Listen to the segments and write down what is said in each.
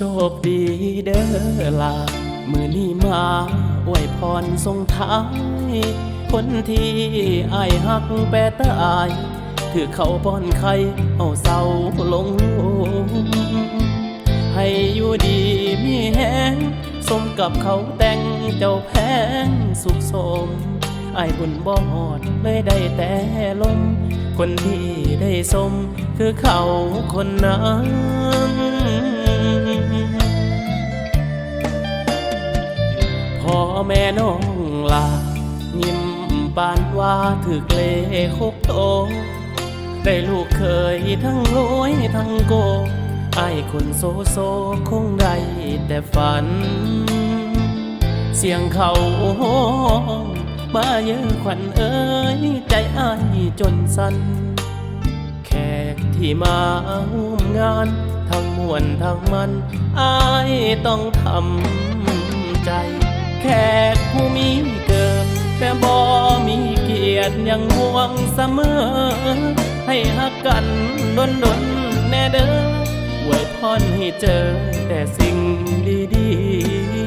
ชคดีเด้อลามือนี้มาอวยพรทรงท้าย คนที่อายหักแปรตาย ถือเขาป้อนไข่เอาเศร้าลงหลุมให้อยู่ดีมีแหงสมกับเขาแต่งเจ้าแพงสุขสมไอ้บุญบอดเลยได้แต่ลม คนที่ได้สมคือเขาคนนั้น แม่น้องลายิ้มบานว่าถือเกลโคกโต ได้ลูกเคยทั้งรวยทั้งโกไอ้คนโซโซคงได้แต่ฝัน เสียงเขาห้องมาเยอะขวัญเอ้ยใจอ้ายจนสั่นแขกที่มาร่วมงาน ทั้งมวลทั้งมันอายต้องทำใจ แขกผู้มีเกิด แต่บ่มีเกียรติยังห่วงเสมอ ให้หักกันดนดนแน่เด้อไว้พรให้เจอแต่สิ่งดี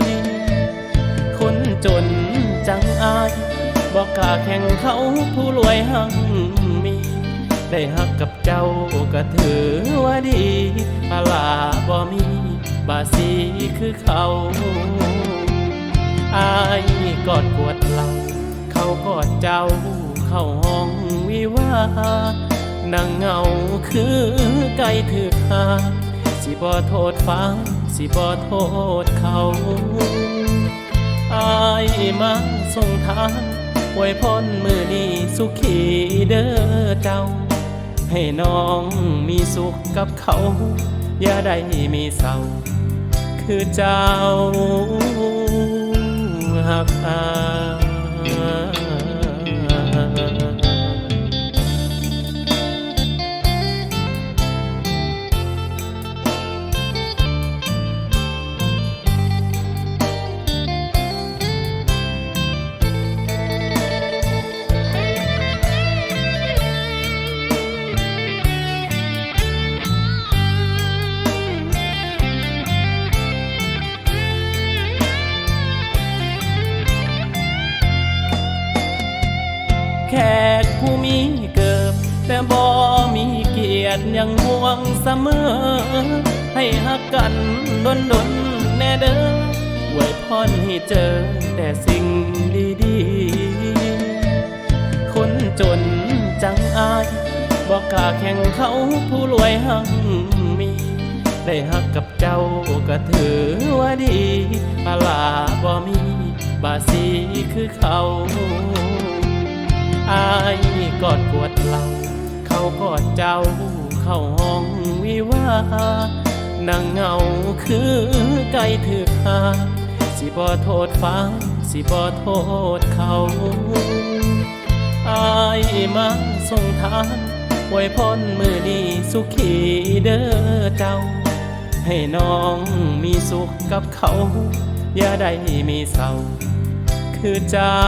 ๆ คนจนจังอายบอกกาแข่งเขาผู้รวยหังมี ได้หักกับเจ้าก็ถือว่าดีอาลาบ่มี บาสีคือเขา กอดกวดหลังเขากอดเจ้าเข้าห้องวิวาห์นั่งเงาคือไก่ถือหาสิบ่โทษฟ้าสิบ่โทษเขาอายมาส่งทางไว้พรมือนี้สุขีเด้อเจ้า ให้น้องมีสุขกับเขา อย่าได้มีเศร้าคือเจ้า หักอาย บ่มีเกียรติยังห่วงเสมอ ให้หักกันดนดนๆแน่เด้อไว้พรให้เจอแต่สิ่งดีๆ คนจนจังอายบอกกล้าแข่งเขาผู้รวยหังมี ได้หักกับเจ้าก็ถือว่าดีอาลาบ่มีบาสีคือเขาอายกอดาเข้าห้องวิวานั่งเงาคือไก่ถือหาสิบ่โทษฟ้าสิบ่โทษเขาอายมาส่งทางไว้พรมือนี้สุขีเด้อเจ้า ให้น้องมีสุขกับเขา อย่าได้มีเศร้าคือเจ้า